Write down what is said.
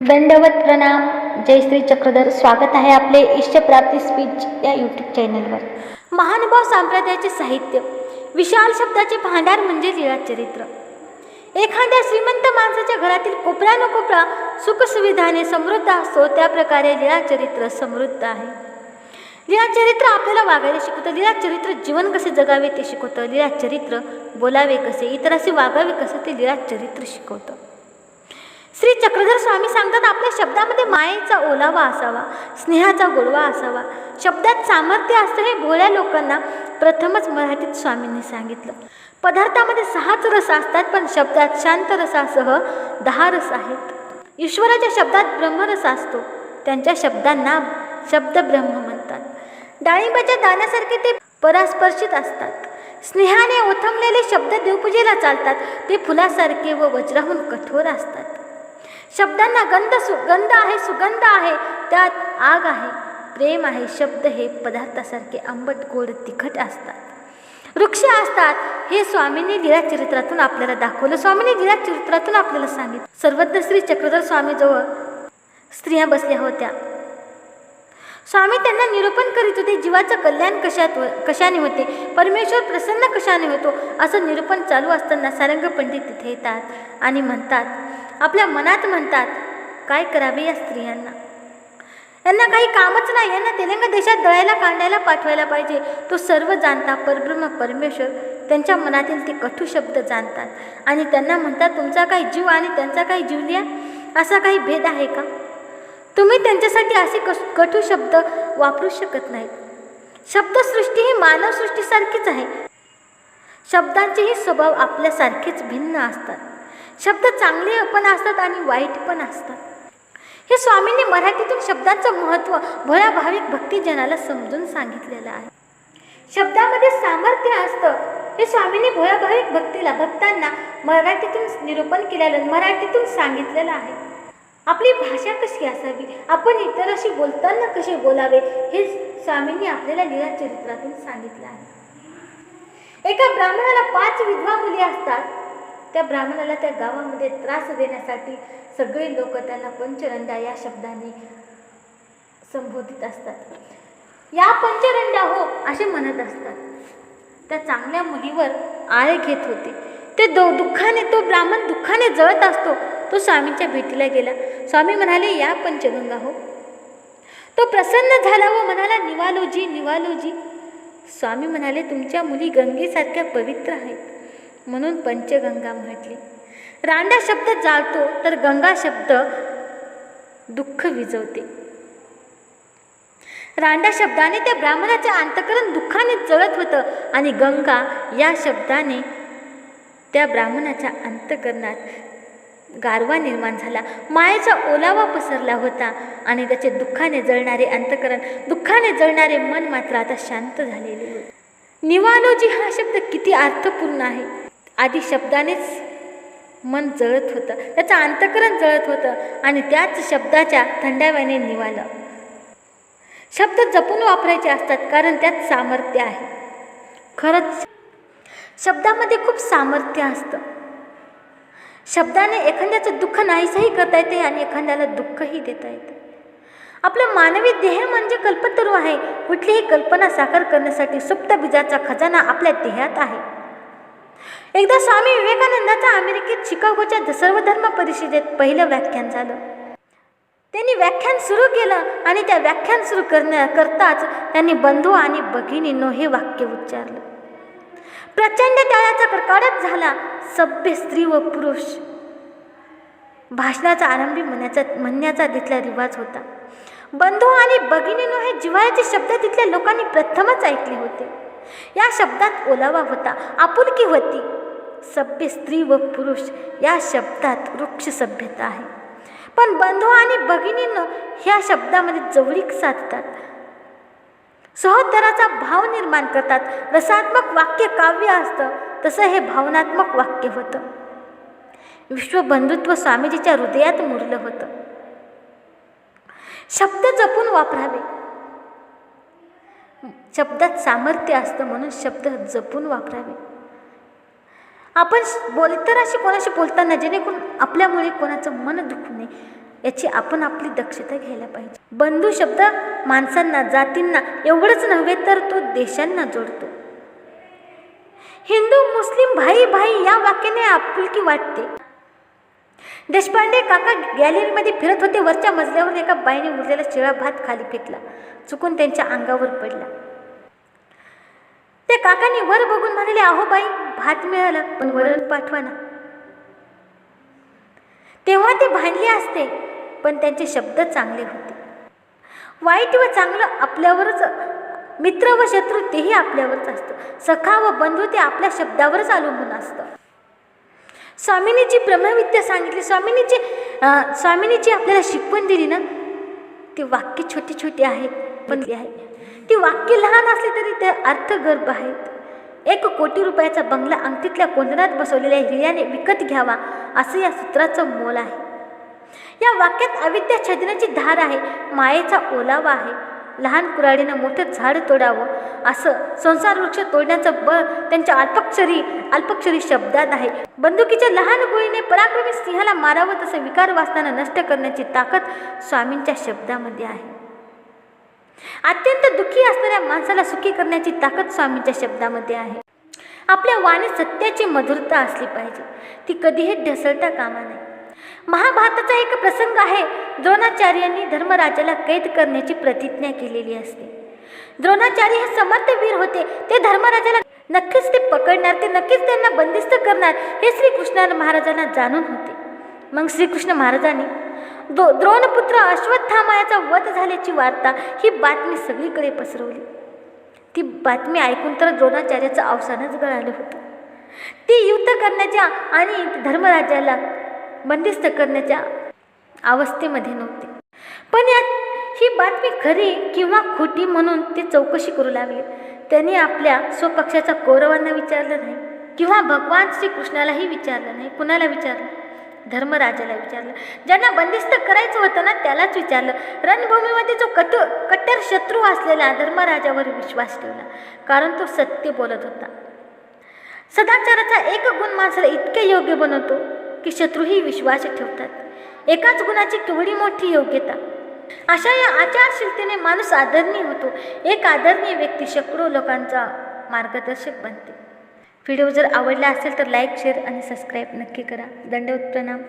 दंडवत प्रणाम. जयश्री चक्रधर. स्वागत आहे आपले इष्टप्राप्ती स्पीच या यूट्यूब चॅनलवर महानुभाव संप्रदायाचे साहित्य. विशाल शब्दाचे भांडार म्हणजे लीळा चरित्र. एखाद्या श्रीमंत माणसाच्या घरातील कोपरा न कोपरा सुखसुविधाने समृद्ध असतो त्या प्रकारे लीळा चरित्र समृद्ध आहे. लीळा चरित्र आपल्याला वागायला शिकवतं. लिळा चरित्र जीवन कसे जगावे ते शिकवतं. लीळा चरित्र बोलावे कसे इतराशी वागावे कसं ते लीळा चरित्र शिकवतं. श्री चक्रधर स्वामी सांगतात आपल्या शब्दामध्ये मायेचा ओलावा असावा स्नेहाचा गोडवा असावा. शब्दात सामर्थ्य असतं हे भोळ्या लोकांना प्रथमच मराठीत स्वामींनी सांगितलं. पदार्थामध्ये सहाच रस असतात पण शब्दात शांत रसासह दहा रस आहेत. ईश्वराच्या शब्दात ब्रह्मरस असतो. त्यांच्या शब्दांना शब्द ब्रह्म म्हणतात. डाळिंबाच्या दाण्यासारखे ते परास्पर्शित असतात. स्नेहाने ओथमलेले शब्द देवपूजेला चालतात. ते फुलासारखे व वज्राहून कठोर असतात. शब्दांना गंध सुगंध आहे सुगंध आहे त्यात आग आहे. प्रेम आहे शब्द हे पदार्थासारखे आंबट गोड तिखट असतात. वृक्ष असतात हे स्वामींनी लीळा चरित्रातून आपल्याला दाखवलं. स्वामींनी लीळा चरित्रातून आपल्याला सांगितलं. सर्वत्र श्री चक्रधर स्वामीजवळ स्त्रिया बसल्या होत्या. स्वामी त्यांना निरूपण करीत होते जीवाचं कल्याण कशात कशाने होते? परमेश्वर प्रसन्न कशाने होतो? असं निरूपण चालू असताना सारंग पंडित तिथे येतात आणि म्हणतात आपल्या मनात म्हणतात काय करावे या स्त्रियांना? यांना काही कामच नाही यांना तेलंग देशात दळायला काढायला पाठवायला पाहिजे. तो सर्व जाणता परब्रह्म परमेश्वर. त्यांच्या मनातील ते कठू शब्द जाणतात आणि त्यांना म्हणतात तुमचा काही जीव आणि त्यांचा काही जीव लिहा असा काही भेद आहे का? तुम्ही त्यांच्यासाठी असे कस कटू शब्द वापरू शकत नाहीत. शब्दसृष्टी ही मानवसृष्टीसारखीच आहे. शब्दांचेही स्वभाव आपल्यासारखेच भिन्न असतात. शब्द चांगले पण असतात आणि वाईट पण असतात. हे स्वामींनी मराठीतून शब्दांचं महत्त्व भोळ्या भाविक भक्तिजनाला समजून सांगितलेलं आहे. शब्दामध्ये सामर्थ्य असतं हे स्वामींनी भोळ्या भाविक भक्तीला भक्तांना मराठीतून निरूपण केलेलं मराठीतून सांगितलेलं आहे. आपली भाषा कशी असावी? आपण इतराशी बोलताना कसे बोलावे? हे स्वामींनी आपल्याला लिला चरित्रातून सांगितलं आहे. एका ब्राह्मणाला पाच विधवा मुली असतात. त्या ब्राह्मणाला त्या गावामध्ये त्रास देण्यासाठी सगळे लोक त्यांना पंचरंडा या शब्दाने संबोधित असतात. या पंचरंडा हो असे म्हणत असतात. त्या चांगल्या मुलीवर आळे घेत होते. ते दो दुःखाने तो ब्राह्मण दुःखाने जळत असतो. तो स्वामींच्या भेटीला गेला. स्वामी म्हणाले या पंचगंगा हो. तो प्रसन्न झाला व म्हणाला निवालोजी निवालोजी स्वामी म्हणाले तुमच्या मुली गंगेसारख्या पवित्र आहेत. म्हणून पंचगंगा म्हटली. रांडा शब्द जाळतो तर गंगा शब्द दुःख विजवते रांडा शब्दाने त्या ब्राह्मणाचे अंतकरण दुःखाने जळत होतं आणि गंगा या शब्दाने त्या ब्राह्मणाच्या अंतकरणात गारवा निर्माण झाला. मायेचा ओलावा पसरला होता आणि त्याचे दुःखाने जळणारे अंतकरण दुःखाने जळणारे मन मात्र आता शांत झालेले होते. निवालोजी हा शब्द किती अर्थपूर्ण आहे? आधी शब्दानेच मन जळत होतं त्याचं अंतकरण जळत होतं आणि त्याच शब्दाच्या थंडाव्याने निवालं. शब्द जपून वापरायचे असतात कारण त्यात सामर्थ्य आहे. खरंच शब्दामध्ये खूप सामर्थ्य असतं. शब्दाने एखाद्याचं दुःख नाहीसंही करता येते आणि एखाद्याला दुःखही देता येते. आपलं मानवी देह म्हणजे कल्पतरू आहे. कुठलीही कल्पना साकार करण्यासाठी सुप्त बीजाचा खजाना आपल्या देहात आहे. एकदा स्वामी विवेकानंदाचा अमेरिकेत शिकागोच्या सर्वधर्म परिषदेत पहिलं व्याख्यान झालं. त्यांनी व्याख्यान सुरू केलं आणि त्या व्याख्यान सुरू करण्या करताच त्यांनी बंधू आणि भगिनींनो हे वाक्य उच्चारलं. प्रचंड टाळ्याचा कडकडाट झाला. सभ्य स्त्री व पुरुष. भाषणाचा आरंभी म्हणण्याचा म्हणण्याचा तिथला रिवाज होता. बंधू आणि भगिनीनो हे जिव्हाळ्याचे शब्द तिथल्या लोकांनी प्रथमच ऐकले होते. या शब्दात ओलावा होता आपुलकी होती. सभ्य स्त्री व पुरुष या शब्दात वृक्ष सभ्यता आहे. पण बंधू आणि भगिनींनो ह्या शब्दामध्ये जवळीक साधतात. सहोदराचा भाव निर्माण करतात. रसात्मक वाक्य काव्य असतं. तसं हे भावनात्मक वाक्य होतं. विश्वबंधुत्व स्वामीजीच्या हृदयात मुरलं होतं. शब्द जपून वापरावे. शब्दात सामर्थ्य असतं म्हणून शब्द जपून वापरावे. आपण बोल अशी कोणाशी बोलताना जेणेकरून आपल्यामुळे कोणाचं मन दुखू नये याची आपण आपली दक्षता घ्यायला पाहिजे. बंधू शब्द माणसांना जातींना एवढंच नव्हे तर तो देशांना जोडतो. हिंदू मुस्लिम भाई भाई या वाक्याने आपुलकी वाटते. देशपांडे काका गॅलरीमध्ये फिरत होते वरच्या मजल्यावर एका बाईने उरलेला शिळा भात खाली फेकला. चुकून त्यांच्या अंगावर पडला. त्या काकांनी वर बघून म्हणाले अहो बाई भात मिळाला पण वरण पाठवा ना. तेव्हा ते भांडले असते पण त्यांचे शब्द चांगले होते. वाईट व चांगलं आपल्यावरच मित्र व शत्रू तेही आपल्यावरच असतं. सखा व बंधू ते आपल्या शब्दावरच अवलंबून असतं. स्वामिनीची ब्रह्मविद्या सांगितली. स्वामिनीची अं, स्वामिनीची आपल्याला शिकवण दिली ना ते वाक्य छोटी छोटी आहेत पण ती आहे. ती वाक्य लहान असली तरी ते अर्थ गर्भ आहेत. एक कोटी रुपयाचा बंगला अंगठीतल्या कोंदणात बसवलेल्या हिऱ्याने विकत घ्यावा असं या सूत्राचं मोल आहे. या वाक्यात अविद्या छेदनाची धार आहे मायेचा ओलावा आहे. लहान कुऱ्हाडीनं मोठं झाड तोडावं असं संसार वृक्ष तोडण्याचं बळ त्यांच्या अल्पक्षरी अल्पक्षरी शब्दात आहे. बंदुकीच्या लहान गोळीने पराक्रमी सिंहाला मारावं तसं विकार वाचताना नष्ट करण्याची ताकद स्वामींच्या शब्दामध्ये आहे. अत्यंत दुःखी असणाऱ्या माणसाला सुखी करण्याची ताकद स्वामींच्या शब्दामध्ये आहे. आपल्या वाणीत सत्याची मधुरता असली पाहिजे. ती कधीही ढसळता कामा नये. महाभारताचा एक प्रसंग आहे द्रोणाचार्यांनी धर्मराजाला कैद करण्याची प्रतिज्ञा केलेली असते. द्रोणाचार्य हे समर्थ वीर होते ते धर्मराजाला नक्कीच ते पकडणार ते नक्कीच त्यांना बंदिस्त करणार हे श्रीकृष्ण महाराजांना जाणून होते. मग श्रीकृष्ण महाराजांनी दो द्रोणपुत्र अश्वत्थामा याचा वध झाल्याची वार्ता ही बातमी सगळीकडे पसरवली. ती बातमी ऐकून तर द्रोणाचार्याचं अवसानच गळालं होतं. ती युद्ध करण्याच्या आणि धर्मराजाला बंदिस्त करण्याच्या अवस्थेमध्ये नव्हते. पण यात ही बातमी खरी किंवा खोटी म्हणून ते चौकशी करू लागले. त्यांनी आपल्या स्वपक्षाच्या कौरवांना विचारलं नाही किंवा भगवान श्रीकृष्णालाही विचारलं नाही कुणाला विचारलं? धर्मराजाला विचारलं. ज्यांना बंदिस्त करायचं होतं ना त्यालाच विचारलं. रणभूमीमध्ये जो कट कट्टर शत्रू असलेला धर्मराजावर विश्वास ठेवला. कारण तो सत्य बोलत होता. सदाचाराचा एक गुण माणसाला इतके योग्य बनवतो की शत्रूही विश्वास ठेवतात. एकाच गुणाची केवढी मोठी योग्यता. अशा या आचारशीलतेने माणूस आदरणीय होतो. एक आदरणीय व्यक्ती शेकडो लोकांचा मार्गदर्शक बनते. व्हिडिओ जर आवडला असेल तर लाईक शेअर आणि सबस्क्राईब नक्की करा. दंडवत प्रणाम.